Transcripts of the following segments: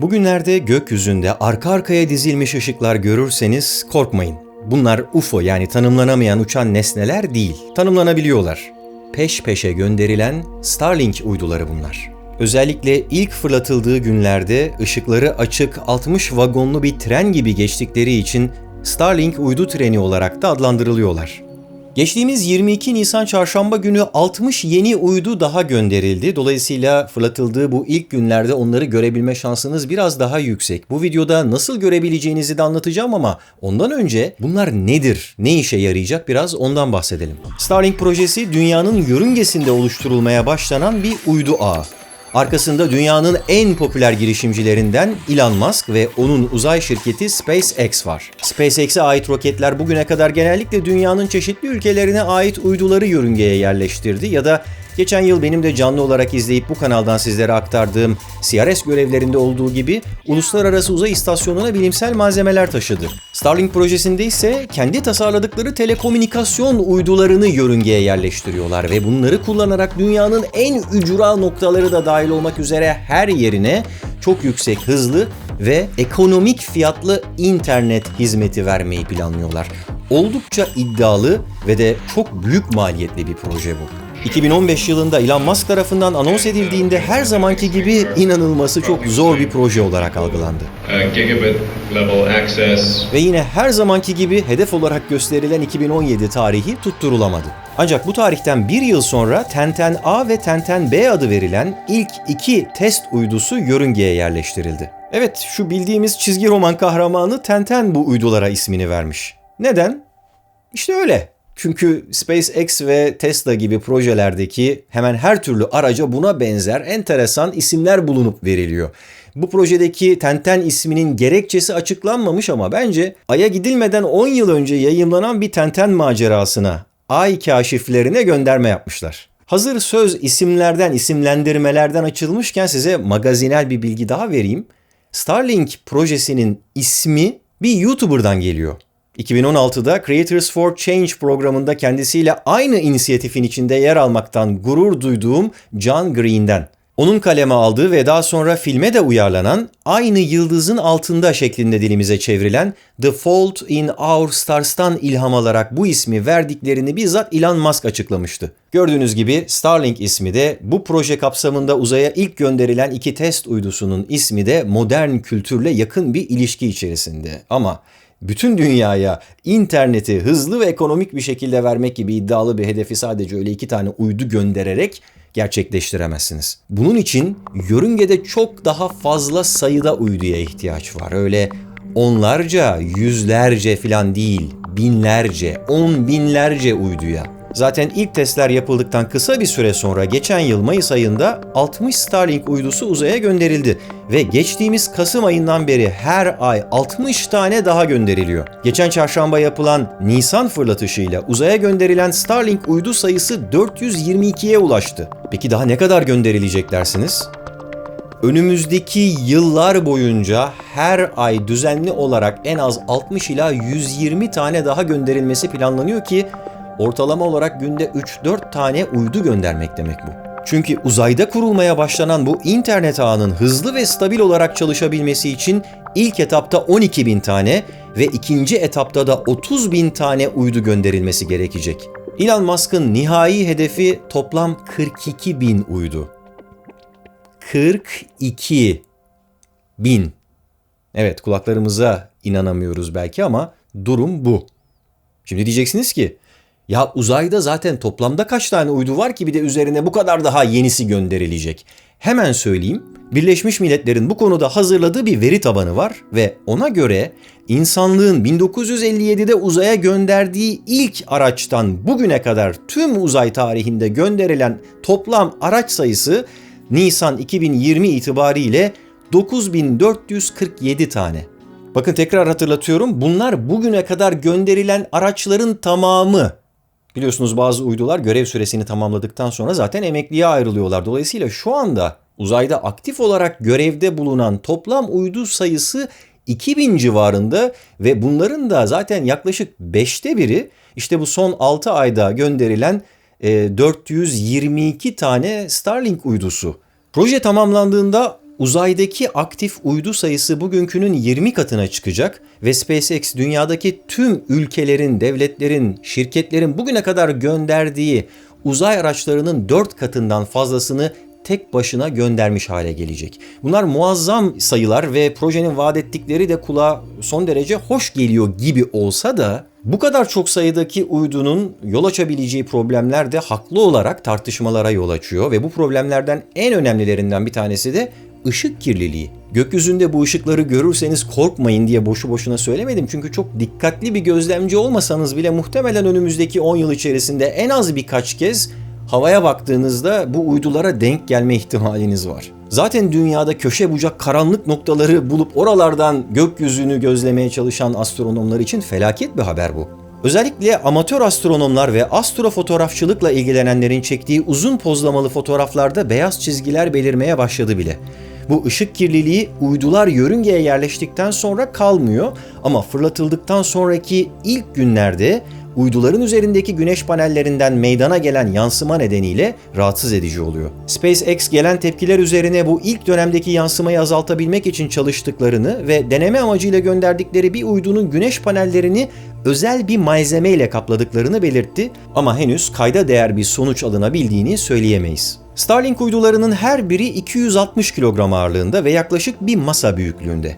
Bugünlerde gökyüzünde arka arkaya dizilmiş ışıklar görürseniz korkmayın. Bunlar UFO yani tanımlanamayan uçan nesneler değil, tanımlanabiliyorlar. Peş peşe gönderilen Starlink uyduları bunlar. Özellikle ilk fırlatıldığı günlerde ışıkları açık 60 vagonlu bir tren gibi geçtikleri için Starlink uydu treni olarak da adlandırılıyorlar. Geçtiğimiz 22 Nisan çarşamba günü 60 yeni uydu daha gönderildi. Dolayısıyla fırlatıldığı bu ilk günlerde onları görebilme şansınız biraz daha yüksek. Bu videoda nasıl görebileceğinizi de anlatacağım ama ondan önce bunlar nedir, ne işe yarayacak biraz ondan bahsedelim. Starlink projesi dünyanın yörüngesinde oluşturulmaya başlanan bir uydu ağı. Arkasında dünyanın en popüler girişimcilerinden Elon Musk ve onun uzay şirketi SpaceX var. SpaceX'e ait roketler bugüne kadar genellikle dünyanın çeşitli ülkelerine ait uyduları yörüngeye yerleştirdi ya da Geçen yıl benim de canlı olarak izleyip bu kanaldan sizlere aktardığım CRS görevlerinde olduğu gibi Uluslararası Uzay İstasyonu'na bilimsel malzemeler taşıdı. Starlink projesinde ise kendi tasarladıkları telekomünikasyon uydularını yörüngeye yerleştiriyorlar ve bunları kullanarak dünyanın en ücra noktaları da dahil olmak üzere her yerine çok yüksek hızlı ve ekonomik fiyatlı internet hizmeti vermeyi planlıyorlar. Oldukça iddialı ve de çok büyük maliyetli bir proje bu. 2015 yılında Elon Musk tarafından anons edildiğinde her zamanki gibi inanılması çok zor bir proje olarak algılandı. Ve yine her zamanki gibi hedef olarak gösterilen 2017 tarihi tutturulamadı. Ancak bu tarihten bir yıl sonra Tenten A ve Tenten B adı verilen ilk iki test uydusu yörüngeye yerleştirildi. Evet, şu bildiğimiz çizgi roman kahramanı Tenten bu uydulara ismini vermiş. Neden? İşte öyle. Çünkü SpaceX ve Tesla gibi projelerdeki hemen her türlü araca buna benzer enteresan isimler bulunup veriliyor. Bu projedeki Tenten isminin gerekçesi açıklanmamış ama bence Ay'a gidilmeden 10 yıl önce yayımlanan bir Tenten macerasına, Ay kaşiflerine gönderme yapmışlar. Hazır söz isimlerden, isimlendirmelerden açılmışken size magazinel bir bilgi daha vereyim. Starlink projesinin ismi bir YouTuber'dan geliyor. 2016'da Creators for Change programında kendisiyle aynı inisiyatifin içinde yer almaktan gurur duyduğum John Green'den. Onun kaleme aldığı ve daha sonra filme de uyarlanan Aynı Yıldızın Altında şeklinde dilimize çevrilen The Fault in Our Stars'tan ilham alarak bu ismi verdiklerini bizzat Elon Musk açıklamıştı. Gördüğünüz gibi Starlink ismi de bu proje kapsamında uzaya ilk gönderilen iki test uydusunun ismi de modern kültürle yakın bir ilişki içerisinde. Ama bütün dünyaya interneti hızlı ve ekonomik bir şekilde vermek gibi iddialı bir hedefi sadece öyle iki tane uydu göndererek gerçekleştiremezsiniz. Bunun için yörüngede çok daha fazla sayıda uyduya ihtiyaç var. Öyle onlarca, yüzlerce falan değil, binlerce, on binlerce uyduya. Zaten ilk testler yapıldıktan kısa bir süre sonra geçen yıl Mayıs ayında 60 Starlink uydusu uzaya gönderildi ve geçtiğimiz Kasım ayından beri her ay 60 tane daha gönderiliyor. Geçen çarşamba yapılan Nisan fırlatışıyla uzaya gönderilen Starlink uydu sayısı 422'ye ulaştı. Peki daha ne kadar gönderilecek dersiniz? Önümüzdeki yıllar boyunca her ay düzenli olarak en az 60 ila 120 tane daha gönderilmesi planlanıyor ki ortalama olarak günde 3-4 tane uydu göndermek demek bu. Çünkü uzayda kurulmaya başlanan bu internet ağının hızlı ve stabil olarak çalışabilmesi için ilk etapta 12 bin tane ve ikinci etapta da 30 bin tane uydu gönderilmesi gerekecek. Elon Musk'ın nihai hedefi toplam 42 bin uydu. 42 bin. Evet kulaklarımıza inanamıyoruz belki ama durum bu. Şimdi diyeceksiniz ki ya uzayda zaten toplamda kaç tane uydu var ki bir de üzerine bu kadar daha yenisi gönderilecek. Hemen söyleyeyim. Birleşmiş Milletler'in bu konuda hazırladığı bir veri tabanı var ve ona göre insanlığın 1957'de uzaya gönderdiği ilk araçtan bugüne kadar tüm uzay tarihinde gönderilen toplam araç sayısı Nisan 2020 itibariyle 9447 tane. Bakın tekrar hatırlatıyorum. Bunlar bugüne kadar gönderilen araçların tamamı. Biliyorsunuz bazı uydular görev süresini tamamladıktan sonra zaten emekliye ayrılıyorlar. Dolayısıyla şu anda uzayda aktif olarak görevde bulunan toplam uydu sayısı 2000 civarında ve bunların da zaten yaklaşık 5'te biri işte bu son 6 ayda gönderilen e, 422 tane Starlink uydusu. Proje tamamlandığında Uzaydaki aktif uydu sayısı bugünkünün 20 katına çıkacak ve SpaceX dünyadaki tüm ülkelerin, devletlerin, şirketlerin bugüne kadar gönderdiği uzay araçlarının 4 katından fazlasını tek başına göndermiş hale gelecek. Bunlar muazzam sayılar ve projenin vaat ettikleri de kulağa son derece hoş geliyor gibi olsa da bu kadar çok sayıdaki uydunun yol açabileceği problemler de haklı olarak tartışmalara yol açıyor ve bu problemlerden en önemlilerinden bir tanesi de ışık kirliliği. Gökyüzünde bu ışıkları görürseniz korkmayın diye boşu boşuna söylemedim. Çünkü çok dikkatli bir gözlemci olmasanız bile muhtemelen önümüzdeki 10 yıl içerisinde en az birkaç kez havaya baktığınızda bu uydulara denk gelme ihtimaliniz var. Zaten dünyada köşe bucak karanlık noktaları bulup oralardan gökyüzünü gözlemeye çalışan astronomlar için felaket bir haber bu. Özellikle amatör astronomlar ve astrofotoğrafçılıkla ilgilenenlerin çektiği uzun pozlamalı fotoğraflarda beyaz çizgiler belirmeye başladı bile. Bu ışık kirliliği uydular yörüngeye yerleştikten sonra kalmıyor ama fırlatıldıktan sonraki ilk günlerde uyduların üzerindeki güneş panellerinden meydana gelen yansıma nedeniyle rahatsız edici oluyor. SpaceX gelen tepkiler üzerine bu ilk dönemdeki yansımayı azaltabilmek için çalıştıklarını ve deneme amacıyla gönderdikleri bir uydunun güneş panellerini özel bir malzemeyle kapladıklarını belirtti ama henüz kayda değer bir sonuç alınabildiğini söyleyemeyiz. Starlink uydularının her biri 260 kilogram ağırlığında ve yaklaşık bir masa büyüklüğünde.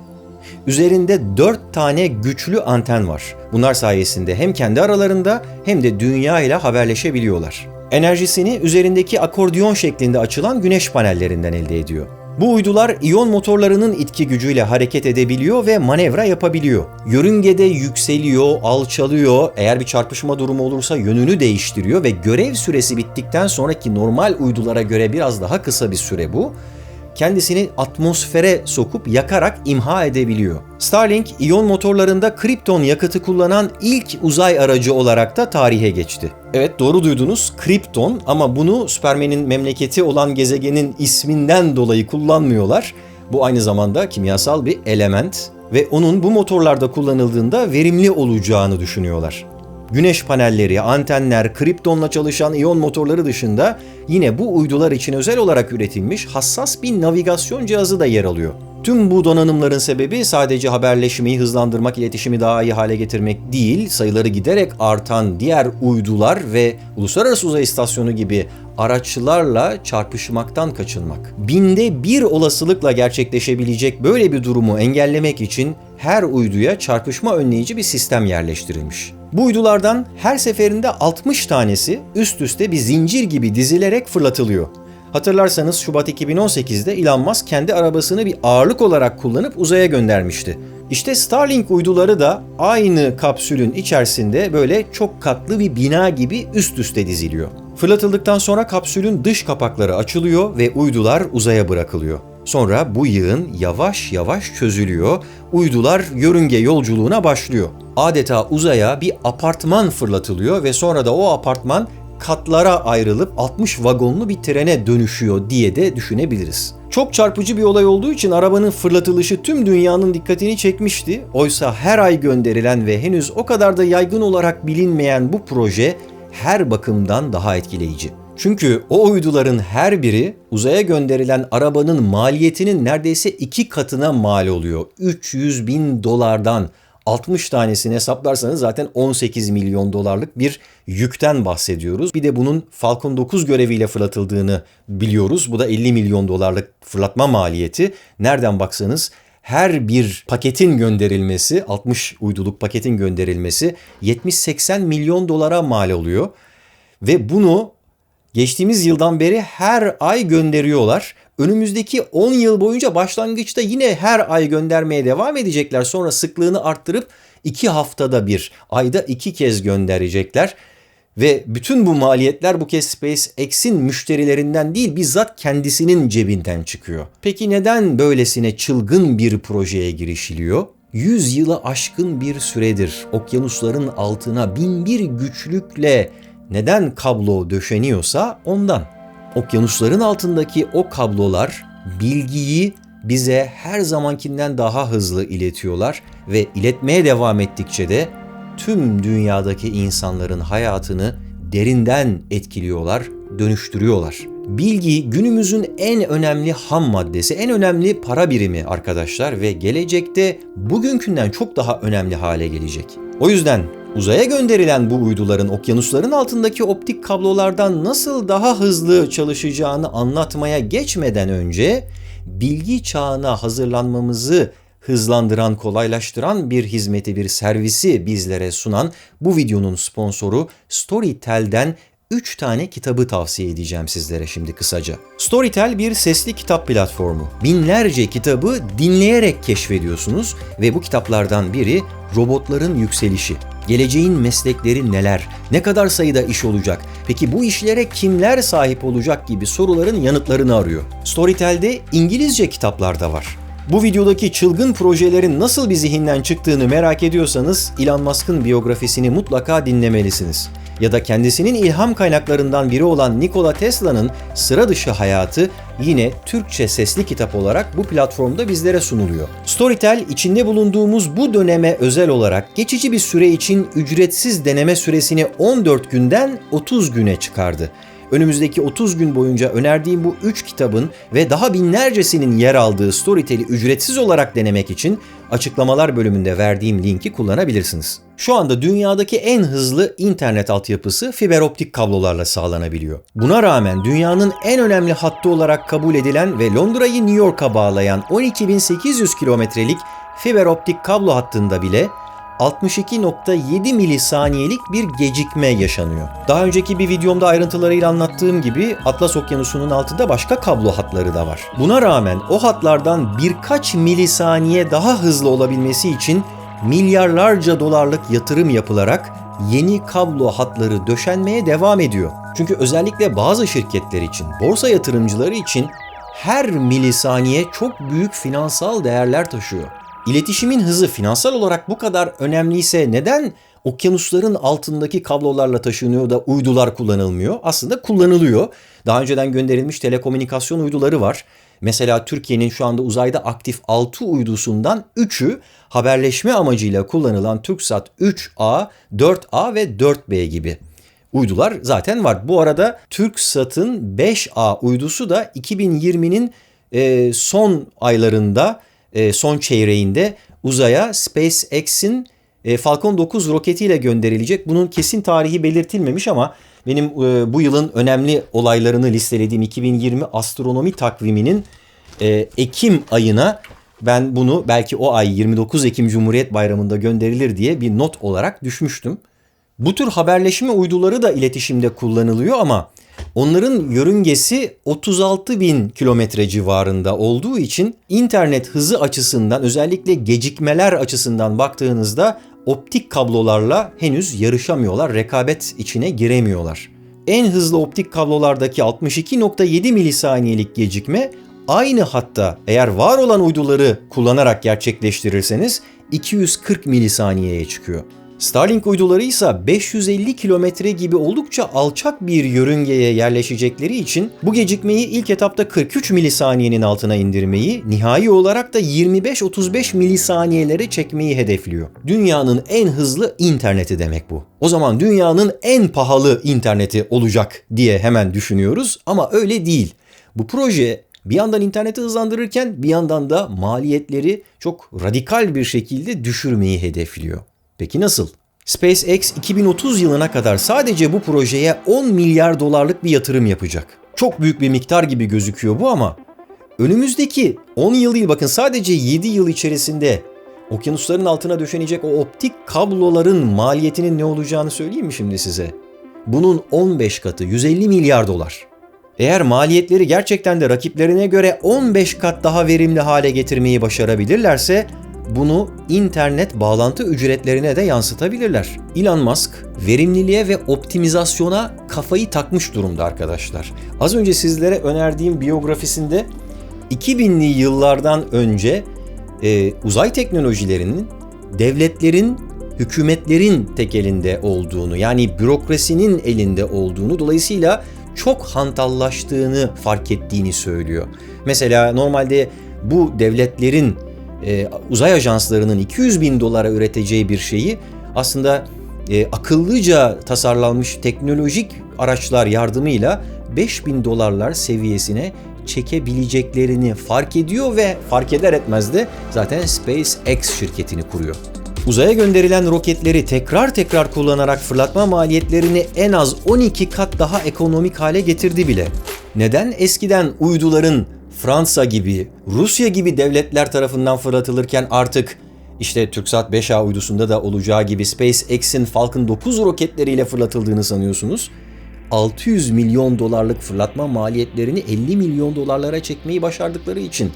Üzerinde 4 tane güçlü anten var. Bunlar sayesinde hem kendi aralarında hem de dünya ile haberleşebiliyorlar. Enerjisini üzerindeki akordiyon şeklinde açılan güneş panellerinden elde ediyor. Bu uydular iyon motorlarının itki gücüyle hareket edebiliyor ve manevra yapabiliyor. Yörüngede yükseliyor, alçalıyor, eğer bir çarpışma durumu olursa yönünü değiştiriyor ve görev süresi bittikten sonraki normal uydulara göre biraz daha kısa bir süre bu kendisini atmosfere sokup yakarak imha edebiliyor. Starlink, iyon motorlarında kripton yakıtı kullanan ilk uzay aracı olarak da tarihe geçti. Evet doğru duydunuz kripton ama bunu Superman'in memleketi olan gezegenin isminden dolayı kullanmıyorlar. Bu aynı zamanda kimyasal bir element ve onun bu motorlarda kullanıldığında verimli olacağını düşünüyorlar. Güneş panelleri, antenler, kriptonla çalışan iyon motorları dışında yine bu uydular için özel olarak üretilmiş hassas bir navigasyon cihazı da yer alıyor. Tüm bu donanımların sebebi sadece haberleşmeyi hızlandırmak, iletişimi daha iyi hale getirmek değil, sayıları giderek artan diğer uydular ve Uluslararası Uzay İstasyonu gibi araçlarla çarpışmaktan kaçınmak. Binde bir olasılıkla gerçekleşebilecek böyle bir durumu engellemek için her uyduya çarpışma önleyici bir sistem yerleştirilmiş. Bu uydulardan her seferinde 60 tanesi üst üste bir zincir gibi dizilerek fırlatılıyor. Hatırlarsanız Şubat 2018'de Elon Musk kendi arabasını bir ağırlık olarak kullanıp uzaya göndermişti. İşte Starlink uyduları da aynı kapsülün içerisinde böyle çok katlı bir bina gibi üst üste diziliyor. Fırlatıldıktan sonra kapsülün dış kapakları açılıyor ve uydular uzaya bırakılıyor. Sonra bu yığın yavaş yavaş çözülüyor, uydular yörünge yolculuğuna başlıyor. Adeta uzaya bir apartman fırlatılıyor ve sonra da o apartman katlara ayrılıp 60 vagonlu bir trene dönüşüyor diye de düşünebiliriz. Çok çarpıcı bir olay olduğu için arabanın fırlatılışı tüm dünyanın dikkatini çekmişti. Oysa her ay gönderilen ve henüz o kadar da yaygın olarak bilinmeyen bu proje her bakımdan daha etkileyici. Çünkü o uyduların her biri uzaya gönderilen arabanın maliyetinin neredeyse iki katına mal oluyor. 300 bin dolardan 60 tanesini hesaplarsanız zaten 18 milyon dolarlık bir yükten bahsediyoruz. Bir de bunun Falcon 9 göreviyle fırlatıldığını biliyoruz. Bu da 50 milyon dolarlık fırlatma maliyeti. Nereden baksanız her bir paketin gönderilmesi, 60 uyduluk paketin gönderilmesi 70-80 milyon dolara mal oluyor. Ve bunu geçtiğimiz yıldan beri her ay gönderiyorlar. Önümüzdeki 10 yıl boyunca başlangıçta yine her ay göndermeye devam edecekler. Sonra sıklığını arttırıp 2 haftada bir, ayda 2 kez gönderecekler. Ve bütün bu maliyetler bu kez SpaceX'in müşterilerinden değil bizzat kendisinin cebinden çıkıyor. Peki neden böylesine çılgın bir projeye girişiliyor? 100 yılı aşkın bir süredir okyanusların altına bin bir güçlükle neden kablo döşeniyorsa ondan. Okyanusların altındaki o kablolar bilgiyi bize her zamankinden daha hızlı iletiyorlar ve iletmeye devam ettikçe de tüm dünyadaki insanların hayatını derinden etkiliyorlar, dönüştürüyorlar. Bilgi günümüzün en önemli ham maddesi, en önemli para birimi arkadaşlar ve gelecekte bugünkünden çok daha önemli hale gelecek. O yüzden uzaya gönderilen bu uyduların okyanusların altındaki optik kablolardan nasıl daha hızlı çalışacağını anlatmaya geçmeden önce bilgi çağına hazırlanmamızı hızlandıran, kolaylaştıran bir hizmeti, bir servisi bizlere sunan bu videonun sponsoru Storytel'den 3 tane kitabı tavsiye edeceğim sizlere şimdi kısaca. Storytel bir sesli kitap platformu. Binlerce kitabı dinleyerek keşfediyorsunuz ve bu kitaplardan biri Robotların Yükselişi. Geleceğin meslekleri neler? Ne kadar sayıda iş olacak? Peki bu işlere kimler sahip olacak gibi soruların yanıtlarını arıyor. Storytel'de İngilizce kitaplar da var. Bu videodaki çılgın projelerin nasıl bir zihinden çıktığını merak ediyorsanız Elon Musk'ın biyografisini mutlaka dinlemelisiniz. Ya da kendisinin ilham kaynaklarından biri olan Nikola Tesla'nın sıra dışı hayatı yine Türkçe sesli kitap olarak bu platformda bizlere sunuluyor. Storytel içinde bulunduğumuz bu döneme özel olarak geçici bir süre için ücretsiz deneme süresini 14 günden 30 güne çıkardı. Önümüzdeki 30 gün boyunca önerdiğim bu 3 kitabın ve daha binlercesinin yer aldığı Storytel'i ücretsiz olarak denemek için açıklamalar bölümünde verdiğim linki kullanabilirsiniz. Şu anda dünyadaki en hızlı internet altyapısı fiber optik kablolarla sağlanabiliyor. Buna rağmen dünyanın en önemli hattı olarak kabul edilen ve Londra'yı New York'a bağlayan 12.800 kilometrelik fiber optik kablo hattında bile 62.7 milisaniyelik bir gecikme yaşanıyor. Daha önceki bir videomda ayrıntılarıyla anlattığım gibi Atlas Okyanusu'nun altında başka kablo hatları da var. Buna rağmen o hatlardan birkaç milisaniye daha hızlı olabilmesi için milyarlarca dolarlık yatırım yapılarak yeni kablo hatları döşenmeye devam ediyor. Çünkü özellikle bazı şirketler için, borsa yatırımcıları için her milisaniye çok büyük finansal değerler taşıyor. İletişimin hızı finansal olarak bu kadar önemliyse neden okyanusların altındaki kablolarla taşınıyor da uydular kullanılmıyor? Aslında kullanılıyor. Daha önceden gönderilmiş telekomünikasyon uyduları var. Mesela Türkiye'nin şu anda uzayda aktif 6 uydusundan 3'ü haberleşme amacıyla kullanılan TürkSat 3A, 4A ve 4B gibi uydular zaten var. Bu arada TürkSat'ın 5A uydusu da 2020'nin e, son aylarında, e, son çeyreğinde uzaya SpaceX'in e, Falcon 9 roketiyle gönderilecek. Bunun kesin tarihi belirtilmemiş ama benim e, bu yılın önemli olaylarını listelediğim 2020 astronomi takviminin e, Ekim ayına ben bunu belki o ay 29 Ekim Cumhuriyet Bayramı'nda gönderilir diye bir not olarak düşmüştüm. Bu tür haberleşme uyduları da iletişimde kullanılıyor ama onların yörüngesi 36 bin kilometre civarında olduğu için internet hızı açısından özellikle gecikmeler açısından baktığınızda optik kablolarla henüz yarışamıyorlar, rekabet içine giremiyorlar. En hızlı optik kablolardaki 62.7 milisaniyelik gecikme aynı hatta eğer var olan uyduları kullanarak gerçekleştirirseniz 240 milisaniyeye çıkıyor. Starlink uyduları ise 550 kilometre gibi oldukça alçak bir yörüngeye yerleşecekleri için bu gecikmeyi ilk etapta 43 milisaniyenin altına indirmeyi, nihai olarak da 25-35 milisaniyelere çekmeyi hedefliyor. Dünyanın en hızlı interneti demek bu. O zaman dünyanın en pahalı interneti olacak diye hemen düşünüyoruz ama öyle değil. Bu proje bir yandan interneti hızlandırırken bir yandan da maliyetleri çok radikal bir şekilde düşürmeyi hedefliyor. Peki nasıl? SpaceX 2030 yılına kadar sadece bu projeye 10 milyar dolarlık bir yatırım yapacak. Çok büyük bir miktar gibi gözüküyor bu ama önümüzdeki 10 yıl değil bakın sadece 7 yıl içerisinde okyanusların altına döşenecek o optik kabloların maliyetinin ne olacağını söyleyeyim mi şimdi size? Bunun 15 katı 150 milyar dolar. Eğer maliyetleri gerçekten de rakiplerine göre 15 kat daha verimli hale getirmeyi başarabilirlerse bunu internet bağlantı ücretlerine de yansıtabilirler. Elon Musk verimliliğe ve optimizasyona kafayı takmış durumda arkadaşlar. Az önce sizlere önerdiğim biyografisinde 2000'li yıllardan önce e, uzay teknolojilerinin devletlerin, hükümetlerin tek elinde olduğunu yani bürokrasinin elinde olduğunu dolayısıyla çok hantallaştığını fark ettiğini söylüyor. Mesela normalde bu devletlerin e, uzay ajanslarının 200 bin dolara üreteceği bir şeyi aslında e, akıllıca tasarlanmış teknolojik araçlar yardımıyla 5000 dolarlar seviyesine çekebileceklerini fark ediyor ve fark eder etmez de zaten SpaceX şirketini kuruyor. Uzaya gönderilen roketleri tekrar tekrar kullanarak fırlatma maliyetlerini en az 12 kat daha ekonomik hale getirdi bile. Neden eskiden uyduların Fransa gibi, Rusya gibi devletler tarafından fırlatılırken artık işte TürkSat 5A uydusunda da olacağı gibi SpaceX'in Falcon 9 roketleriyle fırlatıldığını sanıyorsunuz? 600 milyon dolarlık fırlatma maliyetlerini 50 milyon dolarlara çekmeyi başardıkları için.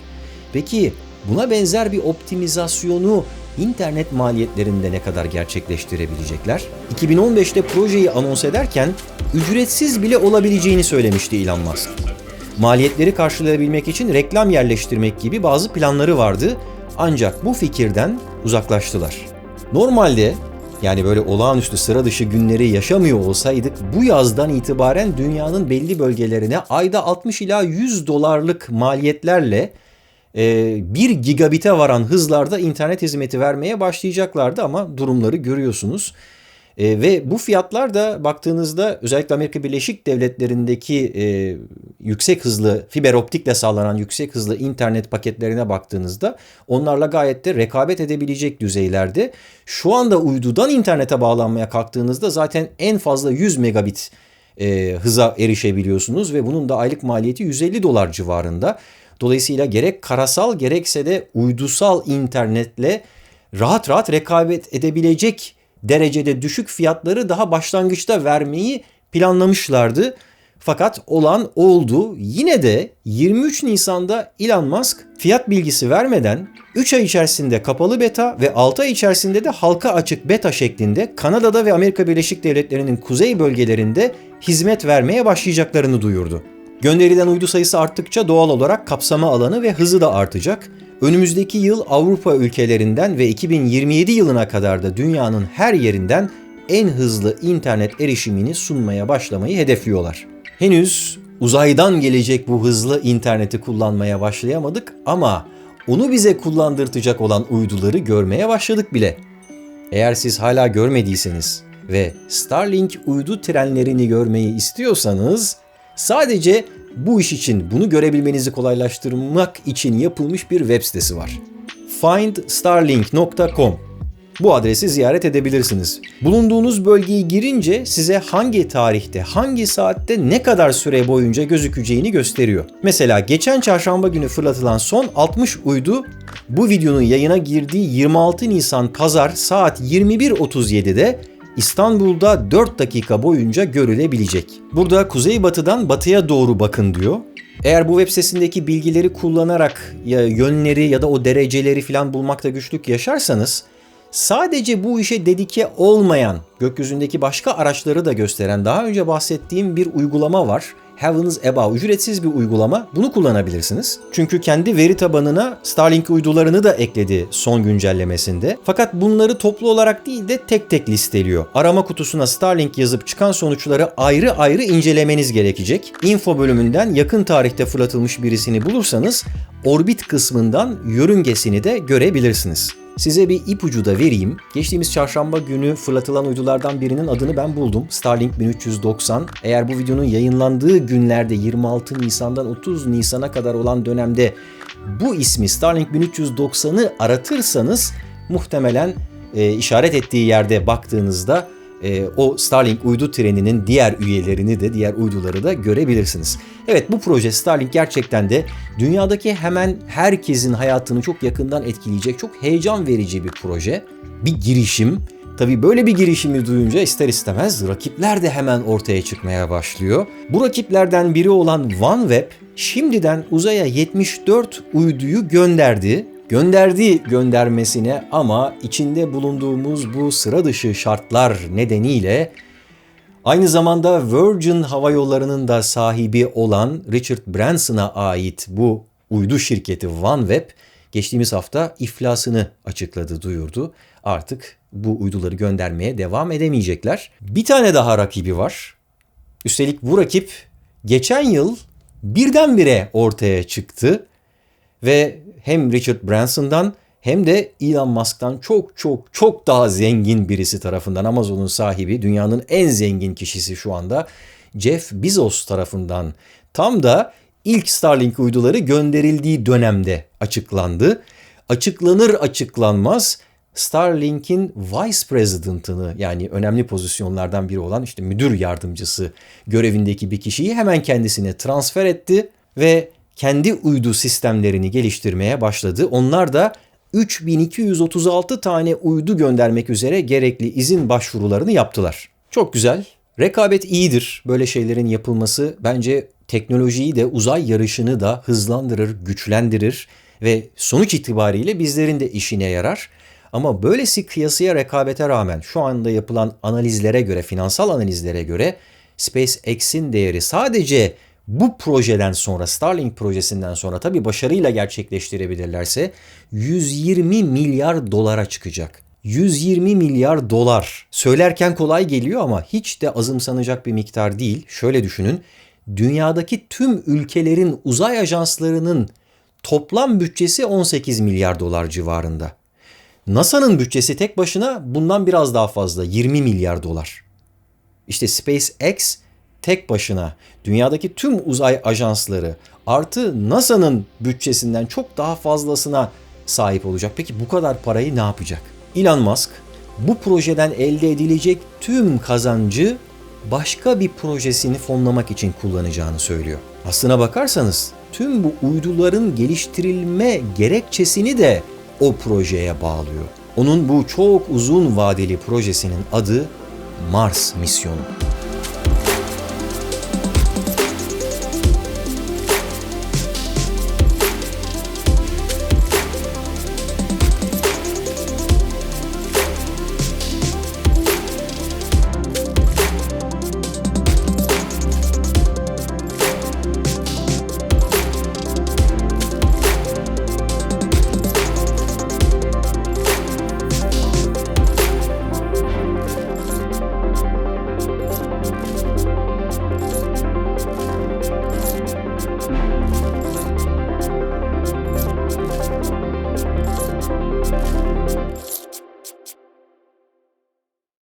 Peki buna benzer bir optimizasyonu internet maliyetlerinde ne kadar gerçekleştirebilecekler? 2015'te projeyi anons ederken ücretsiz bile olabileceğini söylemişti Elon Musk. Maliyetleri karşılayabilmek için reklam yerleştirmek gibi bazı planları vardı ancak bu fikirden uzaklaştılar. Normalde yani böyle olağanüstü sıra dışı günleri yaşamıyor olsaydık bu yazdan itibaren dünyanın belli bölgelerine ayda 60 ila 100 dolarlık maliyetlerle 1 gigabite varan hızlarda internet hizmeti vermeye başlayacaklardı ama durumları görüyorsunuz. E, ve bu fiyatlar da baktığınızda özellikle Amerika Birleşik Devletleri'ndeki e, yüksek hızlı fiber optikle sağlanan yüksek hızlı internet paketlerine baktığınızda onlarla gayet de rekabet edebilecek düzeylerde. Şu anda uydudan internete bağlanmaya kalktığınızda zaten en fazla 100 megabit e, hıza erişebiliyorsunuz ve bunun da aylık maliyeti 150 dolar civarında. Dolayısıyla gerek karasal gerekse de uydusal internetle rahat rahat rekabet edebilecek derecede düşük fiyatları daha başlangıçta vermeyi planlamışlardı. Fakat olan oldu. Yine de 23 Nisan'da Elon Musk fiyat bilgisi vermeden 3 ay içerisinde kapalı beta ve 6 ay içerisinde de halka açık beta şeklinde Kanada'da ve Amerika Birleşik Devletleri'nin kuzey bölgelerinde hizmet vermeye başlayacaklarını duyurdu. Gönderilen uydu sayısı arttıkça doğal olarak kapsama alanı ve hızı da artacak. Önümüzdeki yıl Avrupa ülkelerinden ve 2027 yılına kadar da dünyanın her yerinden en hızlı internet erişimini sunmaya başlamayı hedefliyorlar. Henüz uzaydan gelecek bu hızlı interneti kullanmaya başlayamadık ama onu bize kullandırtacak olan uyduları görmeye başladık bile. Eğer siz hala görmediyseniz ve Starlink uydu trenlerini görmeyi istiyorsanız sadece bu iş için bunu görebilmenizi kolaylaştırmak için yapılmış bir web sitesi var. findstarlink.com bu adresi ziyaret edebilirsiniz. Bulunduğunuz bölgeyi girince size hangi tarihte, hangi saatte ne kadar süre boyunca gözükeceğini gösteriyor. Mesela geçen çarşamba günü fırlatılan son 60 uydu bu videonun yayına girdiği 26 Nisan pazar saat 21.37'de İstanbul'da 4 dakika boyunca görülebilecek. Burada kuzeybatıdan batıya doğru bakın diyor. Eğer bu web sitesindeki bilgileri kullanarak ya yönleri ya da o dereceleri falan bulmakta güçlük yaşarsanız sadece bu işe dedike olmayan gökyüzündeki başka araçları da gösteren daha önce bahsettiğim bir uygulama var. Heavens Above ücretsiz bir uygulama. Bunu kullanabilirsiniz. Çünkü kendi veri tabanına Starlink uydularını da ekledi son güncellemesinde. Fakat bunları toplu olarak değil de tek tek listeliyor. Arama kutusuna Starlink yazıp çıkan sonuçları ayrı ayrı incelemeniz gerekecek. Info bölümünden yakın tarihte fırlatılmış birisini bulursanız orbit kısmından yörüngesini de görebilirsiniz. Size bir ipucu da vereyim. Geçtiğimiz çarşamba günü fırlatılan uydulardan birinin adını ben buldum. Starlink 1390. Eğer bu videonun yayınlandığı günlerde 26 Nisan'dan 30 Nisan'a kadar olan dönemde bu ismi Starlink 1390'ı aratırsanız muhtemelen e, işaret ettiği yerde baktığınızda e, o Starlink uydu treninin diğer üyelerini de diğer uyduları da görebilirsiniz. Evet bu proje Starlink gerçekten de dünyadaki hemen herkesin hayatını çok yakından etkileyecek çok heyecan verici bir proje. Bir girişim. Tabii böyle bir girişimi duyunca ister istemez rakipler de hemen ortaya çıkmaya başlıyor. Bu rakiplerden biri olan OneWeb şimdiden uzaya 74 uyduyu gönderdi gönderdi göndermesine ama içinde bulunduğumuz bu sıra dışı şartlar nedeniyle aynı zamanda Virgin Hava Yolları'nın da sahibi olan Richard Branson'a ait bu uydu şirketi OneWeb geçtiğimiz hafta iflasını açıkladı, duyurdu. Artık bu uyduları göndermeye devam edemeyecekler. Bir tane daha rakibi var. Üstelik bu rakip geçen yıl birdenbire ortaya çıktı ve hem Richard Branson'dan hem de Elon Musk'tan çok çok çok daha zengin birisi tarafından Amazon'un sahibi, dünyanın en zengin kişisi şu anda Jeff Bezos tarafından tam da ilk Starlink uyduları gönderildiği dönemde açıklandı. Açıklanır açıklanmaz Starlink'in Vice President'ını yani önemli pozisyonlardan biri olan işte müdür yardımcısı görevindeki bir kişiyi hemen kendisine transfer etti ve kendi uydu sistemlerini geliştirmeye başladı. Onlar da 3236 tane uydu göndermek üzere gerekli izin başvurularını yaptılar. Çok güzel. Rekabet iyidir. Böyle şeylerin yapılması bence teknolojiyi de uzay yarışını da hızlandırır, güçlendirir ve sonuç itibariyle bizlerin de işine yarar. Ama böylesi kıyasıya rekabete rağmen şu anda yapılan analizlere göre, finansal analizlere göre SpaceX'in değeri sadece bu projeden sonra, Starlink projesinden sonra tabii başarıyla gerçekleştirebilirlerse 120 milyar dolara çıkacak. 120 milyar dolar. Söylerken kolay geliyor ama hiç de azımsanacak bir miktar değil. Şöyle düşünün. Dünyadaki tüm ülkelerin uzay ajanslarının toplam bütçesi 18 milyar dolar civarında. NASA'nın bütçesi tek başına bundan biraz daha fazla 20 milyar dolar. İşte SpaceX tek başına dünyadaki tüm uzay ajansları artı NASA'nın bütçesinden çok daha fazlasına sahip olacak. Peki bu kadar parayı ne yapacak? Elon Musk bu projeden elde edilecek tüm kazancı başka bir projesini fonlamak için kullanacağını söylüyor. Aslına bakarsanız tüm bu uyduların geliştirilme gerekçesini de o projeye bağlıyor. Onun bu çok uzun vadeli projesinin adı Mars misyonu.